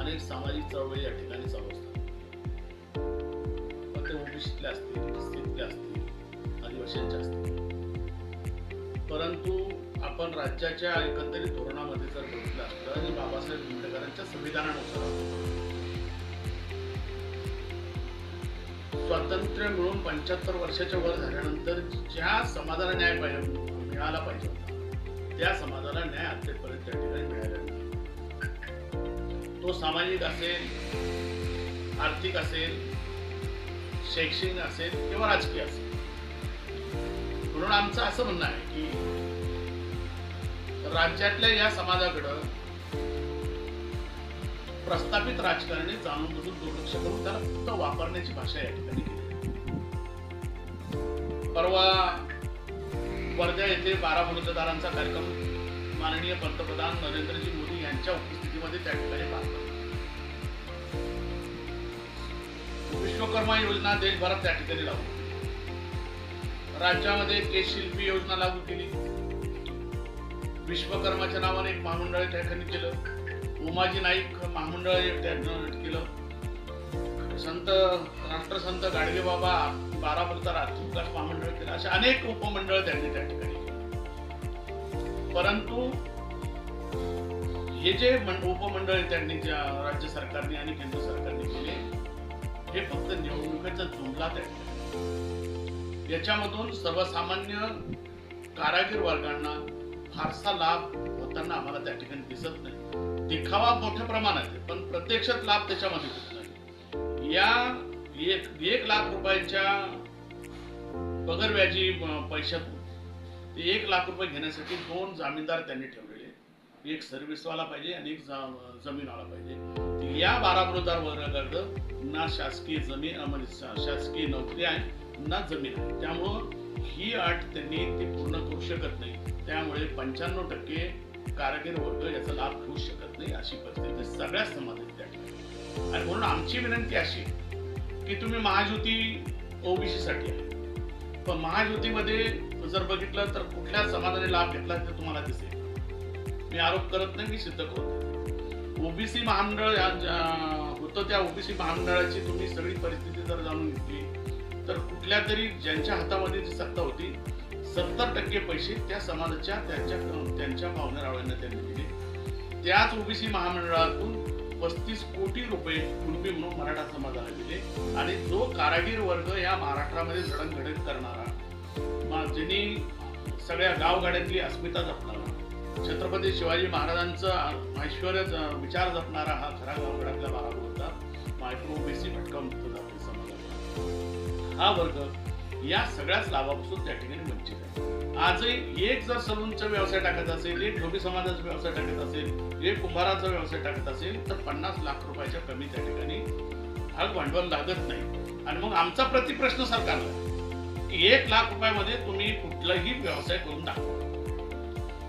अनेक सामाजिक चळवळी या ठिकाणी चालू असतात. मग ते ओबीसीतल्या असतील एससीतले असतील आदिवासींच्या असतील. परंतु आपण राज्याच्या एकंदरीत धोरणामध्ये जर बघितलं असतं आणि बाबासाहेब आंबेडकरांच्या संविधानानुसार स्वातंत्र्य मिळून पंच्याहत्तर वर्षाच्या वर झाल्यानंतर ज्या समाधान न्याय पाहिजे मिळाला पाहिजे होता त्या समाजाला न्याय अद्यापर्यंत त्या ठिकाणी मिळाला नाही. तो सामाजिक असेल आर्थिक असेल शैक्षणिक असेल किंवा राजकीय असेल. म्हणून आमचं असं म्हणणं आहे की राज्यातल्या या समाजाकडं प्रस्थापित राजकारणी जाणून बुजून दुर्लक्ष करून त्याला फक्त वापरण्याची भाषा या ठिकाणी केली परवा वर्धा येथे बारा मतदारांचा कार्यक्रम माननीय पंतप्रधान नरेंद्रजी मोदी यांच्या उपस्थितीमध्ये त्या ठिकाणी पार पडला. विश्वकर्मा योजना देशभरात त्या ठिकाणी लागू राज्यामध्ये केश शिल्पी योजना लागू केली. विश्वकर्माच्या नावाने एक महामंडळ त्या ठिकाणी केलं. उमाजी नाईक महामंडळ केलं. संत राष्ट्रसंत गाडगे बाबा बारा बोलता महामंडळ केलं. असे अनेक उपमंडळ त्यांनी त्या ठिकाणी परंतु हे जे उपमंडळ त्यांनी ज्या राज्य सरकारने आणि केंद्र सरकारने केले हे फक्त निवडणुकीचा जुमला त्या ठिकाणी. याच्यामधून सर्वसामान्य कारागीर वर्गांना फारसा लाभ होताना आम्हाला त्या ठिकाणी दिसत नाही. दिखावा मोठ्या प्रमाणात आहे पण प्रत्यक्षात लाभ त्याच्यामध्ये नाही या एक एक लाख रुपयाच्या बगर व्याजी पैशातून ते एक लाख रुपये घेण्यासाठी दोन जामीनदार त्यांनी ठेवलेले एक सर्व्हिसवाला पाहिजे आणि एक जमीनवाला पाहिजे. या बारा बरोबर वर्गाकडं ना शासकीय जमीन म्हणजे शा- शासकीय नोकरी आहे ना जमीन आहे. त्यामुळं ही अट त्यांनी ती पूर्ण करू शकत नाही. त्यामुळे पंच्याण्णव टक्के कारागीर वर्ग याचा लाभ घेऊ शकत नाही अशी परिस्थिती सगळ्याच समाजात आणि म्हणून आमची विनंती अशी की तुम्ही महायुती ओबीसी साठी आहे. पण महायुतीमध्ये जर बघितलं तर कुठल्या समाजाने लाभ घेतला ते तुम्हाला दिसेल. मी आरोप करत नाही मी सिद्ध करतो. ओबीसी महामंडळ होतं त्या ओबीसी महामंडळाची तुम्ही सगळी परिस्थिती जर जाणून घेतली तर कुठल्या तरी ज्यांच्या हातामध्ये जी सत्ता होती सत्तर टक्के पैसे त्या समाजाच्या त्यांच्या त्यांच्या भावना रावळ्यांना त्यांनी दिले. त्याच ओबीसी महामंडळातून पस्तीस कोटी रुपये कुणबी म्हणून मराठा समाजाला दिले आणि जो कारागीर वर्ग या महाराष्ट्रामध्ये जडणघडण करणारा ज्यांनी सगळ्या गावगाड्यातली अस्मिता जपणारा छत्रपती शिवाजी महाराजांचं ऐश्वर विचार जपणारा हा खरा गावगडातला बारा होता. मायक्रो ओबीसी भटका मुक्त जाती समाजाचा. हा वर्ग या सगळ्याच लाभापासून त्या ठिकाणी वंचित आहे. आजही एक जर सलूनचा व्यवसाय टाकत असेल एक ढोबी समाजाचा व्यवसाय टाकत असेल एक कुंभाराचा व्यवसाय टाकत असेल तर पन्नास लाख रुपयाच्या कमी त्या ठिकाणी भाग भांडवल लागत नाही. आणि मग आमचा प्रतिप्रश्न सरकारला की एक लाख रुपयामध्ये तुम्ही कुठलाही व्यवसाय करून दाखवा.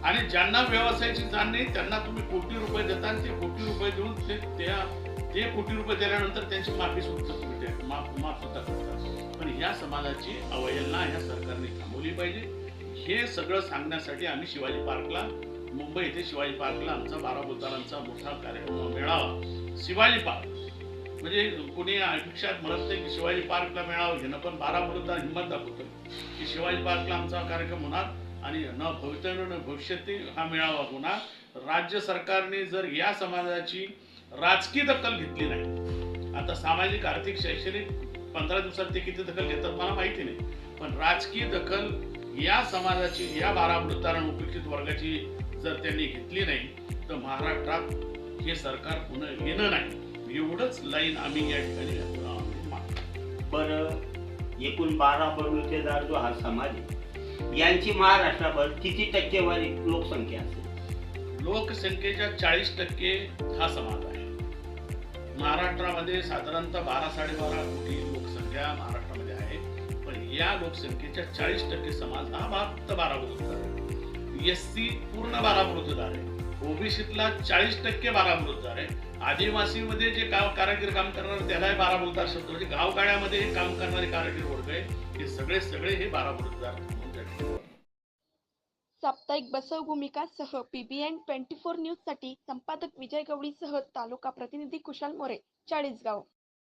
आणि ज्यांना व्यवसायाची जाण नाही त्यांना तुम्ही कोटी रुपये देता आणि ते कोटी रुपये देऊन ते त्या ते कोटी रुपये दिल्यानंतर त्यांची माफी सुद्धा तुम्ही माफ माफ सुद्धा करता. पण या समाजाची अवहेलना या सरकारने थांबवली पाहिजे. हे सगळं सांगण्यासाठी आम्ही शिवाजी पार्कला मुंबई येथे शिवाजी पार्कला आमचा बारा बोलतारांचा मोठा कार्यक्रम मेळावा. शिवाजी पार्क. म्हणजे कोणी अपेक्षात म्हणत नाही की शिवाजी पार्कला मेळावा घेणं पण बारा बोलतार हिंमत दाखवतो की शिवाजी पार्कला आमचा कार्यक्रम होणार आणि न भवितव्य न भविष्यातील हा मेळावा होणार. राज्य सरकारने जर या समाजाची राजकीय दखल घेतली नाही आता सामाजिक आर्थिक शैक्षणिक पंधरा दिवसात ते किती दखल घेतात मला माहिती नाही. पण राजकीय दखल या समाजाची या बारा वृत्तारण उपेक्षित वर्गाची जर त्यांनी घेतली नाही तर महाराष्ट्रात हे सरकार पुन्हा येणं नाही. एवढंच लाईन आम्ही या ठिकाणी. बरं एकूण बारा बलुतेदार जो हा समाज आहे यांची महाराष्ट्राभर किती टक्केवारी लोकसंख्या असेल? लोकसंख्येच्या चाळीस टक्के हा समाज आहे. महाराष्ट्रामध्ये साधारणतः बारा साडेबारा कोटी लोकसंख्या महाराष्ट्रामध्ये आहे. पण या लोकसंख्येच्या चाळीस टक्के समाज हा फक्त बारा बरोबर आहे. एस सी पूर्ण बारा मृतदार आहे. ओबीसीतला चाळीस टक्के बारा मृतदार आहे. आदिवासीमध्ये जे गाव कारागीर काम करणार त्यालाही बारा मृतदार शब्द म्हणजे गावगाड्यामध्ये काम करणारे कारागीर वर्ग आहे. हे सगळे सगळे हे बारा मृतदार साप्ताहिक बसव भूमिकासह पीबीएन ट्वेंटी फोर न्यूजसाठी संपादक विजय गवळीसह तालुका प्रतिनिधी कुशाल मोरे चाळीसगाव.